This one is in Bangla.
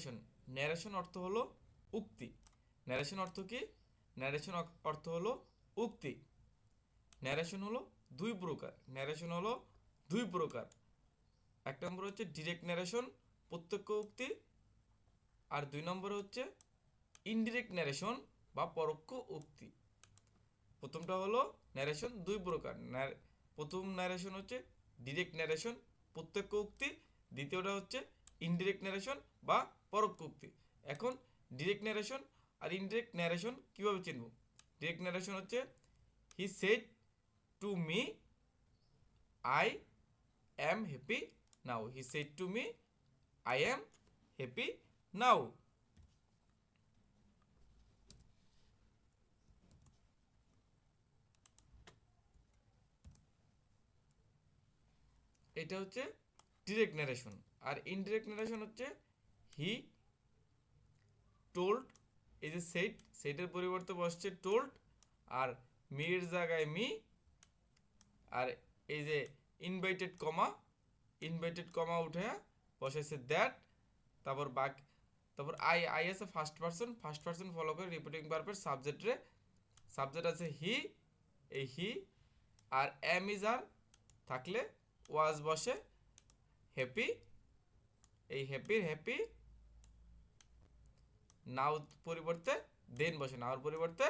ন্যারেশন ন্যারেশন অর্থ হলো উক্তি। ন্যারেশন অর্থ কি? ন্যারেশন অর্থ হলো উক্তি। ন্যারেশন হলো দুই প্রকার। ন্যারেশন হলো দুই প্রকার। এক নম্বর হচ্ছে ডিরেক্ট ন্যারেশন প্রত্যক্ষ উক্তি। আর দুই নম্বর হচ্ছে ইনডিরেক্ট ন্যারেশন বা পরোক্ষ উক্তি। প্রথমটা হলো ন্যারেশন দুই প্রকার। প্রথম ন্যারেশন হচ্ছে ডিরেক্ট ন্যারেশন প্রত্যক্ষ উক্তি। দ্বিতীয়টা হচ্ছে ইনডিরেক্ট ন্যারেশন বা পরোক্ষ উক্তি। এখন ডিরেক্ট ন্যারেশন আর ইনডিরেক্ট ন্যারেশন কীভাবে চিনব? ডিরেক্ট ন্যারেশন হচ্ছে he said to me I am happy now he said to me I am happy now এটা হচ্ছে ডিরেক্ট ন্যারেশন আর ইনডিরেক্ট ন্যারেশন হচ্ছে হি টোল্ড এই যে সেট সেটের পরিবর্তে বসছে টোল্ড আর মির জায়গায় মি আর এই যে ইনভাইটেড কমা ইনভাইটেড কমা উঠে বসেছে দ্যাট তারপর বাক, তারপর আই আই আছে first person first person follow করে রিপিটিং পারপের সাবজেক্টে সাবজেক্ট আছে হি এই হি আর এম ইজ আর থাকলে ওয়াজ বসে হ্যাপি এই হ্যাপির হ্যাপি নাও পরিবর্তে দেন বসে নাওর পরিবর্তে